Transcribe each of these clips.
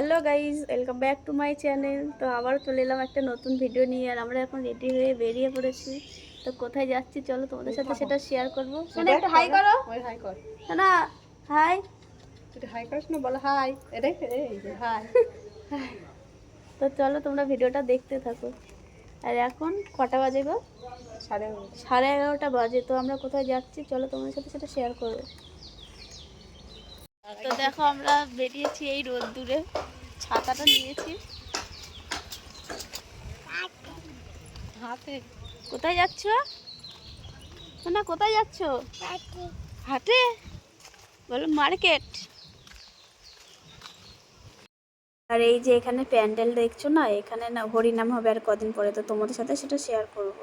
Hello guys welcome back to my channel তো আবারও চলে এলাম একটা নতুন ভিডিও নিয়ে আর আমরা এখন রেডি হয়ে বেরিয়ে পড়েছি। তো কোথায় যাচ্ছি চলো তোমাদের সাথে সেটা শেয়ার করব। শোনো একটু হাই করো। হাই কর। না হাই না বলো হাই তো চলো তোমরা ভিডিওটা দেখতে থাকো। আর এখন কটা বাজে গো? সাড়ে সাড়ে এগারোটা বাজে তো আমরা কোথায় যাচ্ছি? চলো তোমাদের সাথে সেটা শেয়ার করব। দেখো আমরা বেরিয়েছি এই রোদ দূরে। ছাতাটা নিয়েছি। হাতে। কোথায় যাচ্ছ? না কোথায় যাচ্ছ? হাটে? বলো, মার্কেট। আর এই যে এখানে প্যান্ডেল দেখছ না, এখানে না হরিনাম হবে আর কদিন পরে, তো তোমাদের সাথে সেটা শেয়ার করব।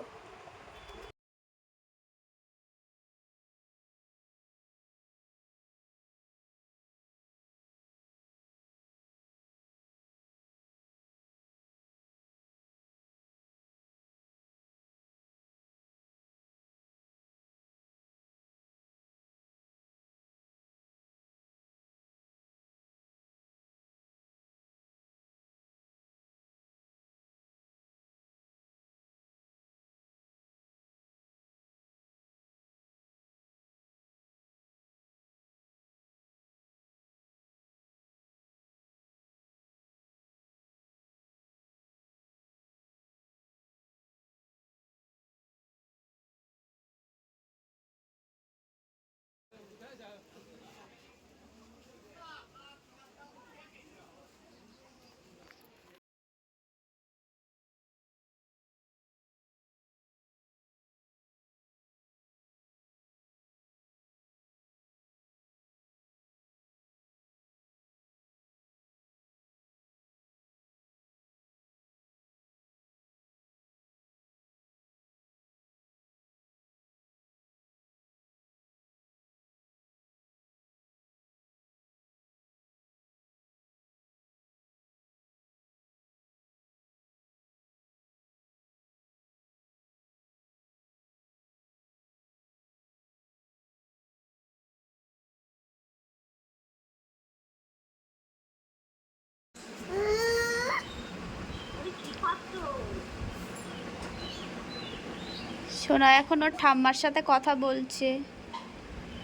সোনা এখন ওর ঠাম্মার সাথে কথা বলছে।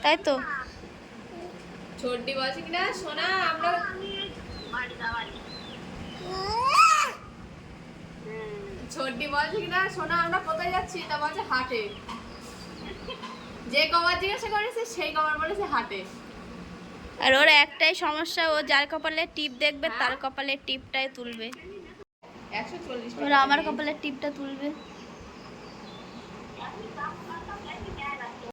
তাই তো? ছোট্টি বলছে কিনা? সোনা আমরা ছোট্টি বলছে কিনা? সোনা আমরা কোথায় যাচ্ছি? তা বলছে হাটে। যে কবার জিজ্ঞাসা করেছে সেই কবার বলেছে হাটে। আর ওর একটাই সমস্যা ও যার কপালে টিপ দেখবে তার কপালে টিপটাই তুলবে। ওর আমার কপালে টিপটা তুলবে। Cảm xúc đó có.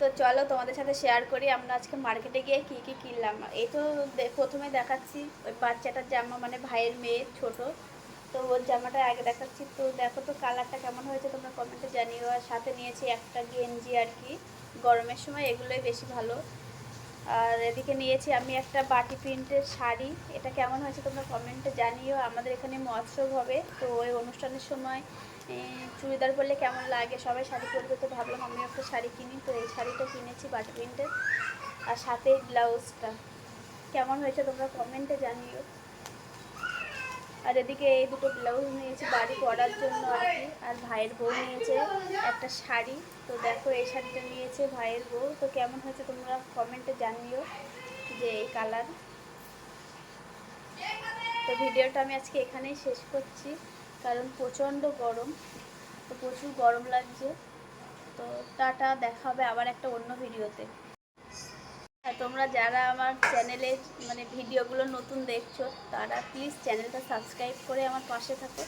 তো চলো তোমাদের সাথে শেয়ার করি, আমরা আজকে মার্কেটে গিয়ে কী কী কিনলাম। এই তো প্রথমে দেখাচ্ছি, ওই বাচ্চাটার জামা মানে ভাইয়ের মেয়ে ছোট। তো ওর জামাটা আগে দেখাচ্ছি। তো দেখো তো কালারটা কেমন হয়েছে তোমরা কমেন্টে জানিও। আর সাথে নিয়েছি একটা গেঞ্জি আর কি। গরমের সময় এগুলোই বেশি ভালো। আর এদিকে নিয়েছি আমি একটা বাটি প্রিন্টের শাড়ি। এটা কেমন হয়েছে তোমরা কমেন্টে জানিও। আমাদের এখানে মহোৎসব হবে, তো ওই অনুষ্ঠানের সময় চুড়িদার পরলে কেমন লাগে? সবাই শাড়ি পরবে তো ভাবলাম আমি একটা শাড়ি কিনি, তো এই শাড়িটা কিনেছি বাটি প্রিন্টের। আর সাথে ব্লাউজটা। কেমন হয়েছে তোমরা কমেন্টে জানিও। আর এদিকে এই দুটো ব্লাউজ নিয়েছি বাড়ি পরার জন্য আর কি। আর ভাইয়ের বউ নিয়েছে একটা শাড়ি। তো দেখো এই শাড়িটা নিয়েছে ভাইয়ের বউ। তো কেমন হয়েছে তোমরা কমেন্টে জানিও যে এই কালার তো ভিডিওটা আমি আজকে এখানেই শেষ করছি। কারণ প্রচণ্ড গরম। তো প্রচুর গরম লাগছে। তো টাটা, দেখা হবে আবার একটা অন্য ভিডিওতে তোমরা যারা আমার চ্যানেলে মানে ভিডিওগুলো নতুন দেখছ, তারা প্লিজ চ্যানেলটা সাবস্ক্রাইব করে আমার পাশে থাকো।